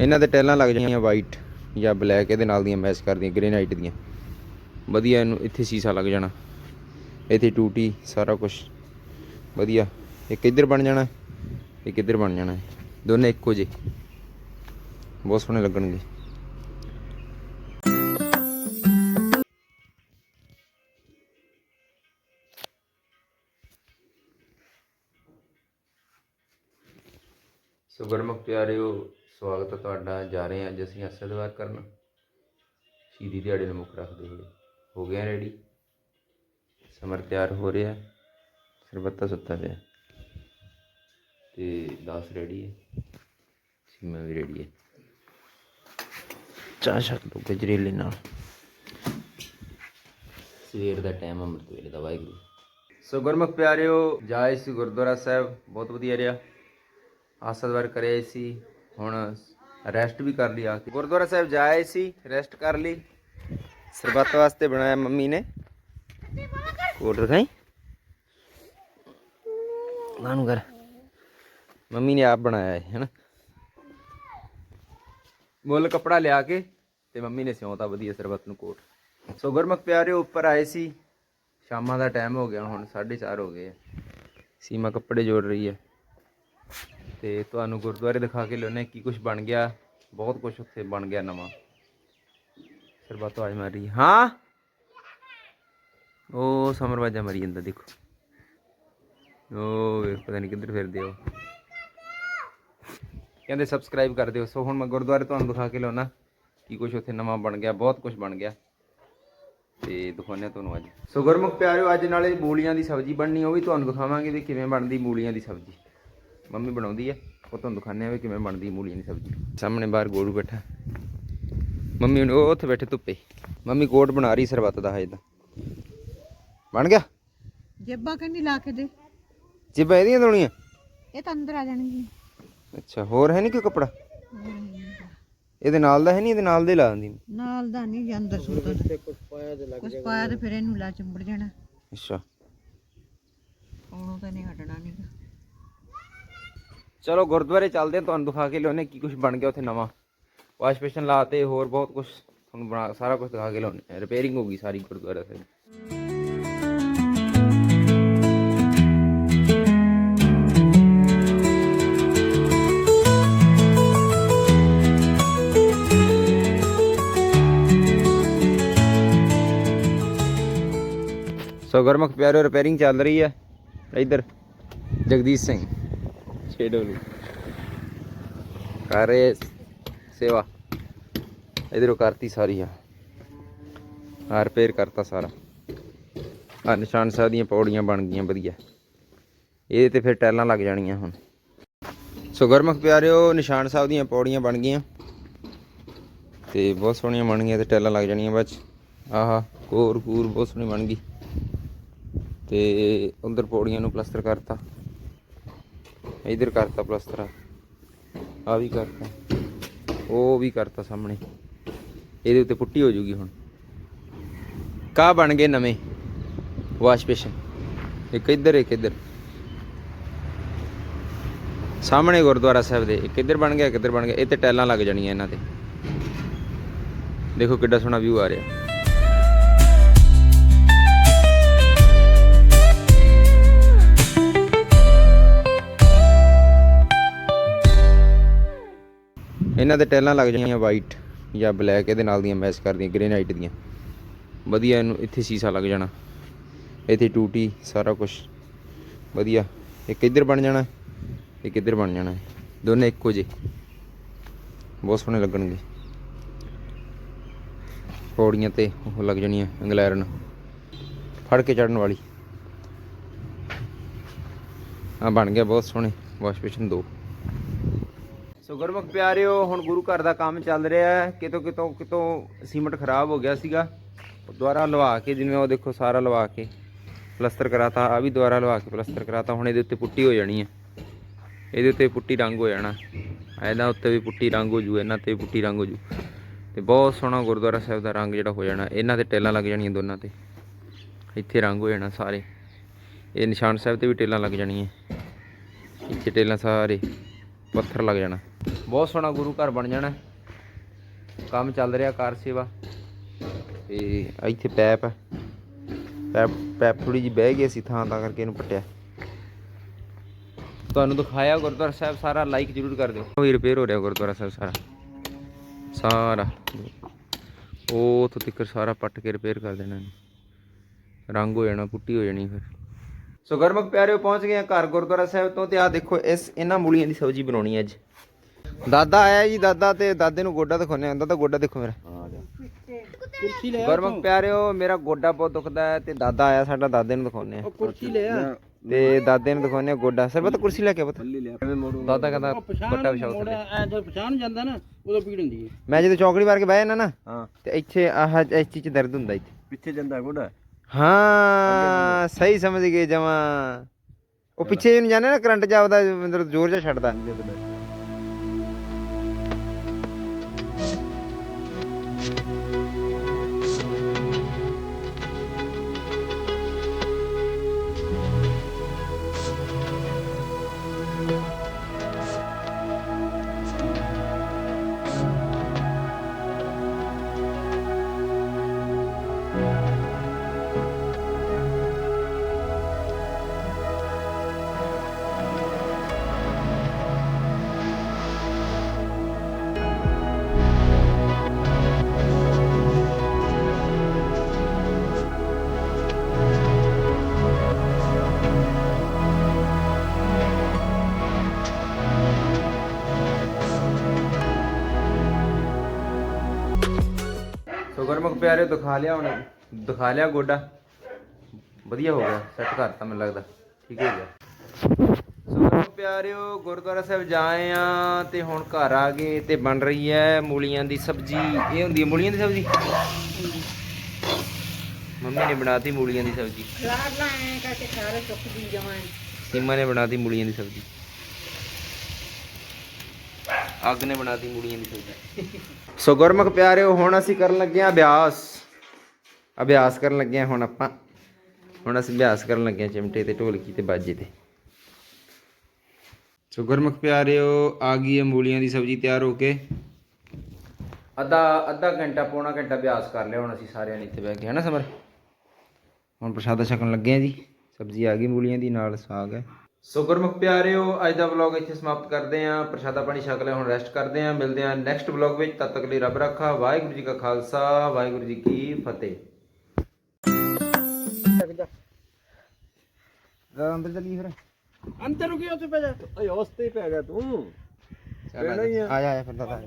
ਇਹਨਾਂ ਦੇ ਟੈਲਾਂ ਲੱਗ ਜਾਣੀਆਂ ਵਾਈਟ ਜਾਂ ਬਲੈਕ ਇਹਦੇ ਨਾਲ ਦੀਆਂ ਮੈਚ ਕਰਦੀਆਂ ਗ੍ਰੇਨਾਈਟ ਦੀਆਂ। ਵਧੀਆ ਇਹਨੂੰ ਇੱਥੇ ਸੀਸਾ ਲੱਗ ਜਾਣਾ। ਇੱਥੇ ਟੂਟੀ, ਸਾਰਾ ਕੁਝ ਵਧੀਆ। ਇੱਕ ਇੱਧਰ ਬਣ ਜਾਣਾ, ਇੱਕ ਇੱਧਰ ਬਣ ਜਾਣਾ। ਦੋਨੇ ਇੱਕੋ ਜਿਹੇ। ਬਹੁਤ ਸੋਹਣੇ ਲੱਗਣਗੇ। ਸੋ ਗੁਰਮੁਖ ਪਿਆਰਿਓ ਸਵਾਗਤ ਹੈ ਤੁਹਾਡਾ। ਜਾ ਰਹੇ ਹਾਂ ਅੱਜ ਅਸੀਂ ਅਸਲਵਾਰ ਕਰਨ। ਸ਼ਹੀਦੀ ਦਿਹਾੜੇ ਨੂੰ ਮੁੱਖ ਰੱਖਦੇ ਹੋਏ ਹੋ ਗਿਆ ਰੈਡੀ ਸਮਰ ਤਿਆਰ ਹੋ ਰਿਹਾ। ਸਰਬੱਤਾ ਸੁੱਤਾ ਪਿਆ। ਤੇ 10 ਰੈਡੀ ਹੈ। ਸੀਮਾ ਵੀ ਰੈਡੀ ਹੈ। ਚਾਹ ਛਕ ਲੋ ਗਜਰੇਲੇ ਨਾਲ। ਸਵੇਰ ਦਾ ਟਾਈਮ ਅੰਮ੍ਰਿਤ ਵੇਲੇ ਦਾ ਵਾਹਿਗੁਰੂ। ਸੋ ਗੁਰਮੁਖ ਪਿਆਰਿਓ ਜਾਏ ਸੀ ਗੁਰਦੁਆਰਾ ਸਾਹਿਬ ਬਹੁਤ ਵਧੀਆ ਰਿਹਾ। ਆਸਦਵਾਰ ਕਰਿਆ ਸੀ। ਹੁਣ ਰੈਸਟ ਵੀ ਕਰ ਲਈ ਆ ਕੇ। ਗੁਰਦੁਆਰਾ ਸਾਹਿਬ ਜਾਏ ਸੀ ਰੈਸਟ ਕਰ ਲਈ। ਸਰਬੱਤ ਵਾਸਤੇ ਬਣਾਇਆ ਮੰਮੀ ਨੇ। ਕੋਟ ਰਖਾਈ ਨਾਨੂ ਕਰ? ਮੰਮੀ ਨੇ ਆਪ ਬਣਾਇਆ ਹੈ ਹੈਨਾ? ਮੁੱਲ ਕੱਪੜਾ ਲਿਆ ਕੇ ਤੇ ਮੰਮੀ ਨੇ ਸਿਉਂਤਾ ਵਧੀਆ ਸਰਬੱਤ ਨੂੰ ਕੋਟ। ਸੋ ਗੁਰਮੁਖ ਪਿਆਰਿਓ ਉੱਪਰ ਆਏ ਸੀ। ਸ਼ਾਮਾਂ ਦਾ ਟਾਈਮ ਹੋ ਗਿਆ ਹੁਣ 4:30 ਹੋ ਗਏ ਸੀਮਾ ਕੱਪੜੇ ਜੋੜ ਰਹੀ ਹੈ। ਤੇ ਤੁਹਾਨੂੰ ਗੁਰਦੁਆਰੇ ਦਿਖਾ ਕੇ ਲਿਆਉਂਦੇ ਕੀ ਕੁਝ ਬਣ ਗਿਆ। ਬਹੁਤ ਕੁਝ ਉੱਥੇ ਬਣ ਗਿਆ ਨਵਾਂ। ਸਰਬੱਤ ਆਵਾਜ਼ ਮਾਰ। ਰਹੀ ਹਾਂ ਉਹ ਸਮਰਵਾਜਾ ਮਰੀ ਜਾਂਦਾ, ਦੇਖੋ। ਉਹ ਵੇਖ ਪਤਾ ਨਹੀਂ ਕਿੱਧਰ ਫਿਰਦੇ ਹੋ। ਕਹਿੰਦੇ ਸਬਸਕ੍ਰਾਈਬ ਕਰ ਦਿਓ। ਸੋ ਹੁਣ ਮੈਂ ਗੁਰਦੁਆਰੇ ਤੁਹਾਨੂੰ ਦਿਖਾ ਕੇ ਲਿਆਉਣਾ ਕੀ ਕੁਝ ਉੱਥੇ ਨਵਾਂ ਬਣ ਗਿਆ, ਬਹੁਤ ਕੁਝ ਬਣ ਗਿਆ। ਤੇ ਦਿਖਾਉਂਦੇ ਹਾਂ ਤੁਹਾਨੂੰ ਅੱਜ। ਸੋ ਗੁਰਮੁਖ ਪਿਆਰਿਓ, ਅੱਜ ਨਾਲੇ ਮੂਲੀਆਂ ਦੀ ਸਬਜ਼ੀ ਬਣਨੀ ਉਹ ਵੀ ਤੁਹਾਨੂੰ ਦਿਖਾਵਾਂਗੇ ਵੀ ਕਿਵੇਂ ਬਣਦੀ ਮੂਲੀਆਂ ਦੀ ਸਬਜ਼ੀ। ਮੰਮੀ ਬਣਾਉਂਦੀ ਹੈ ਉਹ ਤੁਹਾਨੂੰ ਦਿਖਾਉਂਦੇ ਆ ਵੀ ਕਿਵੇਂ ਬਣਦੀ ਮੂਲੀਆਂ ਦੀ ਸਬਜ਼ੀ। ਸਾਹਮਣੇ ਬਾਹਰ ਗੋਰੂ ਬੈਠਾ। ਮੰਮੀ ਉਹ ਉੱਥੇ ਬੈਠੇ ਧੁੱਪੇ। ਮੰਮੀ ਕੋਟ ਬਣਾ ਰਹੀ ਸਰਬੱਤ ਦਾ ਹਜੇ ਤਾਂ। ਬਣ ਗਿਆ? ਜੇਬਾਂ ਕੰਨੀ ਲਾ ਕੇ ਦੇ। ਜਿੱਬਾਂ ਇਹਦੀਆਂ ਦੋਣੀਆਂ ਇਹ ਤਾਂ ਅੰਦਰ ਆ ਜਾਣਗੀਆਂ। ਅੱਛਾ ਹੋਰ ਹੈ ਨਹੀਂ ਕੋਈ ਕੱਪੜਾ? ਇਹਦੇ ਨਾਲ ਦਾ ਹੈ ਨਹੀਂ ਇਹਦੇ ਨਾਲ ਦੇ ਲਾ ਦਿੰਦੀ। ਨਾਲ ਦਾ ਨਹੀਂ ਜੇ ਅੰਦਰ ਸੁੱਤਾ ਕੁਝ ਪਾਇਆ ਤੇ ਲੱਗ ਕੁਝ ਪਾਇਆ ਤੇ ਫਿਰ ਇਹਨੂੰ ਲਾ ਚੰਬੜ ਜਾਣਾ ਅੱਛਾ। ਉਹਨੂੰ ਤਾਂ ਨਹੀਂ ਹਟਣਾ ਨਹੀਂ ਚਲੋ ਗੁਰਦੁਆਰੇ ਚੱਲਦੇ ਹਾਂ ਤੁਹਾਨੂੰ ਦਿਖਾ ਕੇ ਲਿਆਉਂਦੇ ਹਾਂ ਕੀ ਕੁਝ ਬਣ ਗਿਆ ਉੱਥੇ ਨਵਾਂ ਵਾਸ਼ ਬੇਸ਼ਨ ਲਾਤੇ ਹੋਰ ਬਹੁਤ ਕੁਝ ਤੁਹਾਨੂੰ ਬਣਾ ਸਾਰਾ ਕੁਝ ਦਿਖਾ ਕੇ ਲਿਆਉਂਦੇ ਰਿਪੇਅਰਿੰਗ ਹੋ ਗਈ ਸਾਰੀ ਗੁਰਦੁਆਰਾ ਸਾਹਿਬ ਸੋ ਗੁਰਮੁਖ ਪਿਆਰਿਓ ਰਿਪੇਅਰਿੰਗ ਚੱਲ ਰਹੀ ਹੈ ਇੱਧਰ ਜਗਦੀਸ਼ ਸਿੰਘ ਛੇਡੋਲੂ ਕਰ ਰਹੇ ਸੇਵਾ ਇਧਰੋਂ ਕਰਤੀ ਸਾਰੀ ਆ ਆ ਰਿਪੇਅਰ ਕਰਤਾ ਸਾਰਾ ਆ ਨਿਸ਼ਾਨ ਸਾਹਿਬ ਦੀਆਂ ਪੌੜੀਆਂ ਬਣ ਗਈਆਂ ਵਧੀਆ ਇਹਦੇ ਤੇ ਫਿਰ ਟੈਲਾਂ ਲੱਗ ਜਾਣੀਆਂ ਹੁਣ ਸੋ ਗੁਰਮੁਖ ਪਿਆਰਿਓ ਨਿਸ਼ਾਨ ਸਾਹਿਬ ਦੀਆਂ ਪੌੜੀਆਂ ਬਣ ਗਈਆਂ ਤੇ ਬਹੁਤ ਸੋਹਣੀਆਂ ਬਣ ਗਈਆਂ ਤੇ ਟੈਲਾਂ ਲੱਗ ਜਾਣੀਆਂ ਬਾਅਦ 'ਚ ਆਹਾ ਕੋਰ ਕੂਰ ਬਹੁਤ ਸੋਹਣੀ ਬਣ ਗਈ ਤੇ ਉਧਰ ਪੌੜੀਆਂ ਨੂੰ ਪਲਸਤਰ ਕਰਤਾ ਇਧਰ ਕਰਤਾ ਪਲਸਤਰ। ਆ ਵੀ ਕਰਤਾ। ਉਹ ਵੀ ਕਰਤਾ ਸਾਹਮਣੇ। ਇਹਦੇ ਉੱਤੇ ਪੁੱਟੀ ਹੋ ਜੂਗੀ ਹੁਣ। ਕਾ ਬਣ ਗਏ ਨਵੇਂ? ਵਾਸ਼ ਬੇਸ਼ਨ ਇੱਕ ਇੱਧਰ ਇੱਕ ਇੱਧਰ। ਸਾਹਮਣੇ ਗੁਰਦੁਆਰਾ ਸਾਹਿਬ ਦੇ। ਇੱਕ ਇੱਧਰ ਬਣ ਗਿਆ, ਇੱਕ ਇੱਧਰ ਬਣ ਗਿਆ। ਇਹ ਤੇ ਟੈਲਾਂ ਲੱਗ ਜਾਣੀਆਂ ਇਹਨਾਂ ਤੇ। ਦੇਖੋ ਕਿੱਡਾ ਸੋਹਣਾ ਵਿਊ ਆ ਰਿਹਾ। ਇਹਨਾਂ ਦੇ ਟੈਲਾਂ ਲੱਗ ਜਾਣੀਆਂ ਵਾਈਟ ਜਾਂ ਬਲੈਕ ਇਹਦੇ ਨਾਲ ਦੀਆਂ ਮੈਚ ਕਰਦੀਆਂ ਗ੍ਰੇਨਾਈਟ ਦੀਆਂ। ਵਧੀਆ ਇਹਨੂੰ, ਇੱਥੇ ਸੀਸਾ ਲੱਗ ਜਾਣਾ। ਇੱਥੇ ਟੂਟੀ, ਸਾਰਾ ਕੁਝ ਵਧੀਆ। ਇੱਕ ਇੱਧਰ ਬਣ ਜਾਣਾ, ਇੱਕ ਇੱਧਰ ਬਣ ਜਾਣਾ। ਦੋਨੇ ਇੱਕੋ ਜਿਹੇ। ਬਹੁਤ ਸੋਹਣੇ ਲੱਗਣਗੇ। ਪੌੜੀਆਂ ਤੇ ਉਹ ਲੱਗ ਜਾਣੀਆਂ ਇੰਗਲੈਰਨ ਫੜ ਕੇ ਚੜਨ ਵਾਲੀ। ਆ ਬਣ ਗਿਆ, ਬਹੁਤ ਸੋਹਣੇ। ਵਾਸ਼ ਬੇਸ਼ਨ ਦੋ। ਸੋ ਗੁਰਮੁਖ ਪਿਆਰਿਓ, ਹੁਣ ਗੁਰੂ ਘਰ ਦਾ ਕੰਮ ਚੱਲ ਰਿਹਾ ਹੈ। ਕਿਤੋਂ ਕਿਤੋਂ ਕਿਤੋਂ ਸੀਮਟ ਖਰਾਬ ਹੋ ਗਿਆ ਸੀਗਾ। ਉਹ ਦੁਬਾਰਾ ਲਵਾ ਕੇ, ਜਿਵੇਂ ਉਹ ਦੇਖੋ ਸਾਰਾ ਲਵਾ ਕੇ ਪਲਸਤਰ ਕਰਾਤਾ ਆ ਵੀ ਦੁਬਾਰਾ ਲਵਾ ਕੇ ਪਲਸਤਰ ਕਰਾਤਾ। ਹੁਣ ਇਹਦੇ ਉੱਤੇ ਪੁੱਟੀ ਹੋ ਜਾਣੀ ਹੈ। ਇਹਦੇ ਉੱਤੇ ਪੁੱਟੀ ਰੰਗ ਹੋ ਜਾਣਾ। ਇਹਦਾ ਉੱਤੇ ਵੀ ਪੁੱਟੀ ਰੰਗ ਹੋ ਜੂ, ਇਹਨਾਂ ਤੇ ਵੀ ਪੁੱਟੀ ਰੰਗ ਹੋ ਜੂ। ਤੇ ਬਹੁਤ ਸੋਹਣਾ ਗੁਰਦੁਆਰਾ ਸਾਹਿਬ ਦਾ ਰੰਗ ਜਿਹੜਾ ਹੋ ਜਾਣਾ। ਇਹਨਾਂ ਤੇ ਟੇਲਾਂ ਲੱਗ ਜਾਣੀਆਂ ਦੋਨਾਂ ਤੇ। ਇੱਥੇ ਰੰਗ ਹੋ ਜਾਣਾ ਸਾਰੇ। ਇਹ ਨਿਸ਼ਾਨ ਸਾਹਿਬ ਤੇ ਵੀ ਟੇਲਾਂ ਲੱਗ ਜਾਣੀਆਂ। ਇੱਥੇ ਟੇਲਾਂ ਸਾਰੇ। ਪੱਥਰ ਲੱਗ ਜਾਣਾ। ਬਹੁਤ ਸੋਹਣਾ ਗੁਰੂ ਘਰ ਬਣ ਜਾਣਾ। ਕੰਮ ਚੱਲ ਰਿਹਾ ਕਾਰ ਸੇਵਾ। ਤੇ ਇੱਥੇ ਪੈਪ ਹੈ ਪੈਪ ਪੈਪ ਥੋੜੀ ਜਿਹੀ ਬਹਿ ਗਈ ਸੀ, ਥਾਂ ਤਾਂ ਕਰਕੇ ਇਹਨੂੰ ਪੱਟਿਆ। ਤੁਹਾਨੂੰ ਦਿਖਾਇਆ ਗੁਰਦੁਆਰਾ ਸਾਹਿਬ ਸਾਰਾ ਲਾਈਕ ਜ਼ਰੂਰ ਕਰ ਦਿਓ। ਉਹ ਰਿਪੇਅਰ ਹੋ ਰਿਹਾ ਗੁਰਦੁਆਰਾ ਸਾਹਿਬ ਸਾਰਾ। ਸਾਰਾ। ਉਹ ਉੱਥੋਂ ਤੱਕ ਸਾਰਾ ਪੱਟ ਕੇ ਰਿਪੇਅਰ ਕਰ ਦੇਣਾ ਇਹਨੂੰ। ਰੰਗ ਹੋ ਜਾਣਾ, ਪੁੱਟੀ ਹੋ ਜਾਣੀ ਫਿਰ। ਸੋ ਗਰਮਕ ਪਿਆਰਿਓ, ਪਹੁੰਚ ਗਏ ਆ ਘਰ ਗੁਰਦੁਆਰਾ ਸਾਹਿਬ ਤੋਂ। ਤੇ ਆ ਦੇਖੋ, ਇਸ ਇਹਨਾਂ ਮੂਲੀਆਂ ਦੀ ਸਬਜ਼ੀ ਬਣਾਉਣੀ ਅੱਜ। ਦਾਦਾ ਆਇਆ ਜੀ ਦਾਦਾ ਤੇ ਦਾਦੇ ਨੂੰ ਗੋਡਾ ਦਿਖਾਉਣੇ ਆਂਦਾ ਤਾਂ ਗੋਡਾ ਦੇਖੋ ਮੇਰਾ। ਕੁਰਸੀ ਲੈ ਪਿਆਰਿਓ ਮੇਰਾ ਗੋਡਾ ਬਹੁਤ ਦੁਖਦਾ ਹੈ ਤੇ ਦਾਦਾ ਆਇਆ ਸਾਡਾ ਦਾਦੇ ਨੂੰ ਦਿਖਾਉਣੇ ਆ ਕੁਰਸੀ ਲੈ ਆ। ਤੇ ਦਾਦੇ ਨੂੰ ਦਿਖਾਉਣੇ ਆ ਗੋਡਾ। ਸਰ ਪਤਾ ਕੁਰਸੀ ਲੈ ਕੇ ਮੋੜੋ। ਦਾਦਾ ਕਹਿੰਦਾ ਬੱਟਾ ਵਿਛਾਓ ਥੱਲੇ। ਐ ਜਦੋਂ ਪਛਾਣ ਜਾਂਦਾ ਨਾ ਉਦੋਂ ਪੀੜ ਹੁੰਦੀ ਹੈ। ਮੈਂ ਜਦੋਂ ਚੌਂਕੜੀ ਮਾਰ ਕੇ ਬਹਿ ਜਾਣਾ ਨਾ ਹਾਂ। ਤੇ ਇੱਥੇ ਆਹ ਇਸ ਚੀਜ਼ 'ਚ ਦਰਦ ਹੁੰਦਾ ਇੱਥੇ। ਪਿੱਛੇ ਜਾਂਦਾ ਗੋਡਾ। ਹਾਂ ਸਹੀ ਸਮਝ ਗਏ ਜਮਾ ਉਹ ਪਿੱਛੇ ਨੂੰ ਜਾਣੇ ਨਾ ਕਰੰਟ ਜਾਵਦਾ ਮਤਲਬ ਜ਼ੋਰ ਜਿਹਾ ਛੱਡਦਾ। ਸੋ ਗਰਮਕ ਪਿਆਰੇ ਦਿਖਾ ਲਿਆ ਹੁਣ ਦਿਖਾ ਲਿਆ ਗੋਡਾ। ਵਧੀਆ ਹੋ ਗਿਆ ਸੈੱਟ ਕਰਤਾ ਮੈਨੂੰ ਲੱਗਦਾ। ਠੀਕ ਹੋ ਗਿਆ। ਸੋ ਪਿਆਰਿਓ ਗੁਰਦੁਆਰਾ ਸਾਹਿਬ ਜਾਏ ਆ ਤੇ ਹੁਣ ਘਰ ਆ ਗਏ ਤੇ ਬਣ ਰਹੀ ਹੈ ਮੂਲੀਆਂ ਦੀ ਸਬਜ਼ੀ। ਇਹ ਹੁੰਦੀ ਹੈ ਮੂਲੀਆਂ ਦੀ ਸਬਜ਼ੀ? ਮੰਮੀ ਨੇ ਬਣਾਤੀ ਮੂਲੀਆਂ ਦੀ ਸਬਜ਼ੀ। ਖਲਾਰ ਲਾ ਐ ਕਰਕੇ ਸਾਰੇ ਚੁੱਕ ਦੀ ਜਮਾਂ ਸੀਮਾ ਨੇ ਬਣਾਤੀ ਮੂਲੀਆਂ ਦੀ ਸਬਜ਼ੀ। ਅੱਗ ਨੇ ਬਣਾਤੀ ਮੂਲੀਆਂ ਦੀ ਸਬਜ਼ੀ ਸੋ ਗੁਰਮੁਖ ਪਿਆਰਿਓ, ਹੁਣ ਅਸੀਂ ਕਰਨ ਲੱਗੇ ਆ ਅਭਿਆਸ। ਅਭਿਆਸ ਕਰਨ ਲੱਗੇ ਆ ਹੁਣ ਆਪਾਂ। ਹੁਣ ਅਸੀਂ ਅਭਿਆਸ ਕਰਨ ਲੱਗੇ ਆ ਚਿਮਟੇ ਤੇ, ਢੋਲਕੀ ਤੇ, ਬਾਜੇ ਤੇ। ਸੋ ਗੁਰਮੁਖ ਪਿਆਰਿਓ, ਆ ਗਈ ਹੈ ਮੂਲੀਆਂ ਦੀ ਸਬਜ਼ੀ ਤਿਆਰ ਹੋ ਕੇ। ਅੱਧਾ ਅੱਧਾ ਘੰਟਾ ਪੌਣਾ ਘੰਟਾ ਅਭਿਆਸ ਕਰ ਲਿਆ ਹੁਣ ਅਸੀਂ ਸਾਰਿਆਂ ਨੇ ਇੱਥੇ ਬਹਿ ਕੇ, ਹਨਾ ਸਮਰ? ਹੁਣ ਪ੍ਰਸ਼ਾਦਾ ਛਕਣ ਲੱਗੇ ਆ ਜੀ। ਸਬਜ਼ੀ ਆ ਗਈ ਮੂਲੀਆਂ ਦੀ, ਨਾਲ ਸਾਗ ਹੈ। ਸੋ ਗੁਰਮੁਖ ਪਿਆਰਿਓ ਅੱਜ ਦਾ ਵਲੌਗ ਇੱਥੇ ਸਮਾਪਤ ਕਰਦੇ ਆਂ ਪ੍ਰਸ਼ਾਦਾ ਪਾਣੀ ਛਕ ਲਿਆ ਹੁਣ ਰੈਸਟ ਕਰਦੇ ਆਂ ਮਿਲਦੇ ਆਂ ਨੈਕਸਟ ਵਲੌਗ ਵਿੱਚ। ਤਦ ਤੱਕ ਲਈ ਰੱਬ ਰੱਖਾ। ਵਾਹਿਗੁਰੂ ਜੀ ਕਾ ਖਾਲਸਾ ਵਾਹਿਗੁਰੂ ਜੀ ਕੀ ਫਤਿਹ। ਜਰਾ ਅੰਦਰ ਚਲੀ ਫਿਰ। ਅੰਦਰ ਨੂੰ ਉੱਥੇ ਪੈ ਜਾ। ਓਏ ਉਸਤੇ ਪੈ ਗਿਆ ਤੂੰ। ਚੱਲ ਆ ਜਾ। ਆ। ਫਿਰ ਦਾਦਾ।